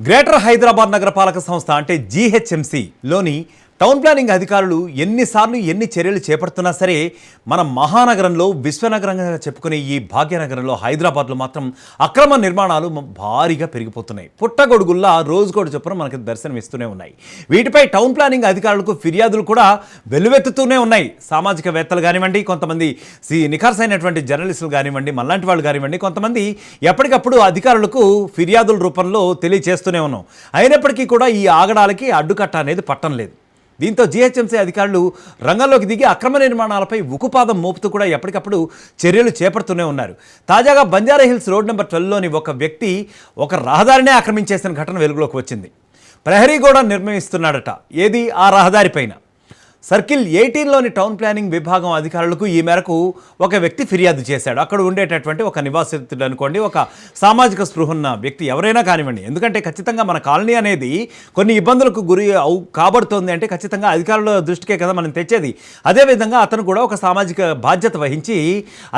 Greater Hyderabad నగరపాలక సంస్థ అంటే జీహెచ్ఎంసీలోని టౌన్ ప్లానింగ్ అధికారులు ఎన్నిసార్లు ఎన్ని చర్యలు చేపడుతున్నా సరే మన మహానగరంలో విశ్వనగరంగా చెప్పుకునే ఈ భాగ్యనగరంలో హైదరాబాద్లో మాత్రం అక్రమ నిర్మాణాలు భారీగా పెరిగిపోతున్నాయి. పుట్టగొడుగుల్లా రోజుకోటి చొప్పున మనకి దర్శనం ఇస్తూనే ఉన్నాయి. వీటిపై టౌన్ ప్లానింగ్ అధికారులకు ఫిర్యాదులు కూడా వెల్లువెత్తుతూనే ఉన్నాయి. సామాజికవేత్తలు కానివ్వండి కొంతమంది సి నిఖార్సైనటువంటి జర్నలిస్టులు కానివ్వండి మనలాంటి వాళ్ళు కానివ్వండి కొంతమంది ఎప్పటికప్పుడు అధికారులకు ఫిర్యాదుల రూపంలో తెలియచేస్తూనే ఉన్నాం. అయినప్పటికీ కూడా ఈ ఆగడాలకి అడ్డుకట్ట అనేది పట్టం లేదు. దీంతో జీహెచ్ఎంసీ అధికారులు రంగంలోకి దిగి అక్రమ నిర్మాణాలపై ఉకుపాదం మోపుతూ కూడా ఎప్పటికప్పుడు చర్యలు చేపడుతూనే ఉన్నారు. తాజాగా బంజారా హిల్స్ రోడ్ నెంబర్ ట్వెల్వ్లోని ఒక వ్యక్తి ఒక రహదారినే ఆక్రమించేసిన ఘటన వెలుగులోకి వచ్చింది. ప్రహరీ గోడ నిర్మిస్తున్నాడట. ఏది? ఆ రహదారిపైన సర్కిల్ ఎయిటీన్లోని టౌన్ ప్లానింగ్ విభాగం అధికారులకు ఈ మేరకు ఒక వ్యక్తి ఫిర్యాదు చేశాడు. అక్కడ ఉండేటటువంటి ఒక నివాసితుడు అనుకోండి ఒక సామాజిక స్పృహన్న వ్యక్తి ఎవరైనా కానివ్వండి. ఎందుకంటే ఖచ్చితంగా మన కాలనీ అనేది కొన్ని ఇబ్బందులకు గురి అవు కాబడుతోంది అంటే ఖచ్చితంగా అధికారుల దృష్టికే కదా మనం తెచ్చేది. అదేవిధంగా అతను కూడా ఒక సామాజిక బాధ్యత వహించి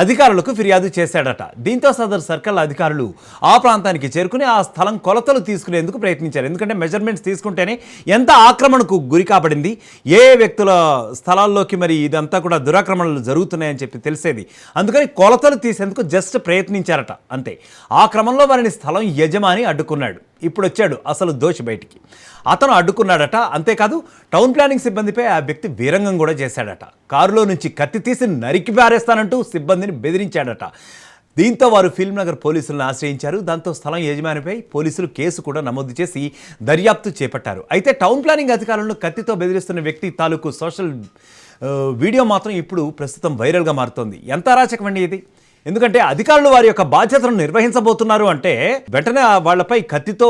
అధికారులకు ఫిర్యాదు చేశాడట. దీంతో సదరు సర్కిల్ అధికారులు ఆ ప్రాంతానికి చేరుకుని ఆ స్థలం కొలతలు తీసుకునేందుకు ప్రయత్నించారు. ఎందుకంటే మెజర్మెంట్స్ తీసుకుంటేనే ఎంత ఆక్రమణకు గురి కాబడింది ఏ వ్యక్తుల స్థలాల్లోకి మరి ఇదంతా కూడా దురాక్రమణలు జరుగుతున్నాయని చెప్పి తెలిసేది. అందుకని కొలతలు తీసేందుకు జస్ట్ ప్రయత్నించారట అంతే. ఆ క్రమంలో వారిని స్థలం యజమాని అడ్డుకున్నాడు. ఇప్పుడు వచ్చాడు అసలు దోషి బయటికి. అతను అడ్డుకున్నాడట అంతేకాదు టౌన్ ప్లానింగ్ సిబ్బందిపై ఆ వ్యక్తి వీరంగం కూడా చేశాడట. కారులో నుంచి కత్తి తీసి నరికి పారేస్తానంటూ సిబ్బందిని బెదిరించాడట. దీంతో వారు ఫిల్మ్ నగర్ పోలీసులను ఆశ్రయించారు. దాంతో స్థలం యజమానిపై పోలీసులు కేసు కూడా నమోదు చేసి దర్యాప్తు చేపట్టారు. అయితే టౌన్ ప్లానింగ్ అధికారులను కత్తితో బెదిరిస్తున్న వ్యక్తి తాలూకు సోషల్ వీడియో మాత్రం ఇప్పుడు ప్రస్తుతం వైరల్గా మారుతోంది. ఎంత అరాచకమండి ఇది? ఎందుకంటే అధికారులు వారి యొక్క బాధ్యతలను నిర్వహించబోతున్నారు అంటే వెంటనే వాళ్ళపై కత్తితో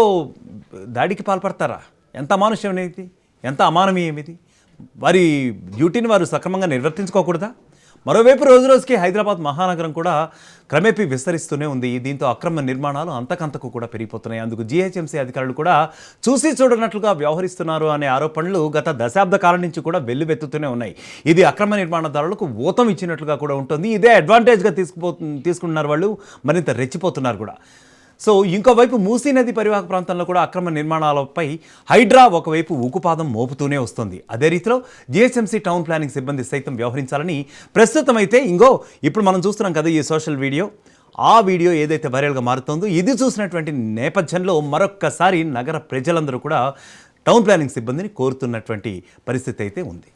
దాడికి పాల్పడతారా? ఎంత అమానుష్యం ఇది? ఎంత అమానవీయం ఇది? వారి డ్యూటీని వారు సక్రమంగా నిర్వర్తించుకోకూడదా? మరోవైపు రోజు రోజుకి హైదరాబాద్ మహానగరం కూడా క్రమేపీ విస్తరిస్తూనే ఉంది. దీంతో అక్రమ నిర్మాణాలు అంతకంతకు కూడా పెరిగిపోతున్నాయి. అందుకు జీహెచ్ఎంసీ అధికారులు కూడా చూసి చూడనట్లుగా వ్యవహరిస్తున్నారు అనే ఆరోపణలు గత దశాబ్ద కాలం నుంచి కూడా వెల్లువెత్తుతూనే ఉన్నాయి. ఇది అక్రమ నిర్మాణదారులకు ఊతం ఇచ్చినట్లుగా కూడా ఉంటుంది. ఇదే అడ్వాంటేజ్గా తీసుకుపో తీసుకుంటున్నారు వాళ్ళు. మరింత రెచ్చిపోతున్నారు కూడా. సో ఇంకోవైపు మూసీ నది పరివాహక ప్రాంతంలో కూడా అక్రమ నిర్మాణాలపై హైడ్రా ఒకవైపు ఉక్కుపాదం మోపుతూనే వస్తుంది. అదే రీతిలో జిహెచ్ఎంసీ టౌన్ ప్లానింగ్ సిబ్బంది సైతం వ్యవహరించాలని ప్రస్తుతం అయితే ఇంకో ఇప్పుడు మనం చూస్తున్నాం కదా ఈ సోషల్ వీడియో. ఆ వీడియో ఏదైతే వైరల్గా మారుతుందో ఇది చూసినటువంటి నేపథ్యంలో మరొక్కసారి నగర ప్రజలందరూ కూడా టౌన్ ప్లానింగ్ సిబ్బందిని కోరుతున్నటువంటి పరిస్థితి అయితే ఉంది.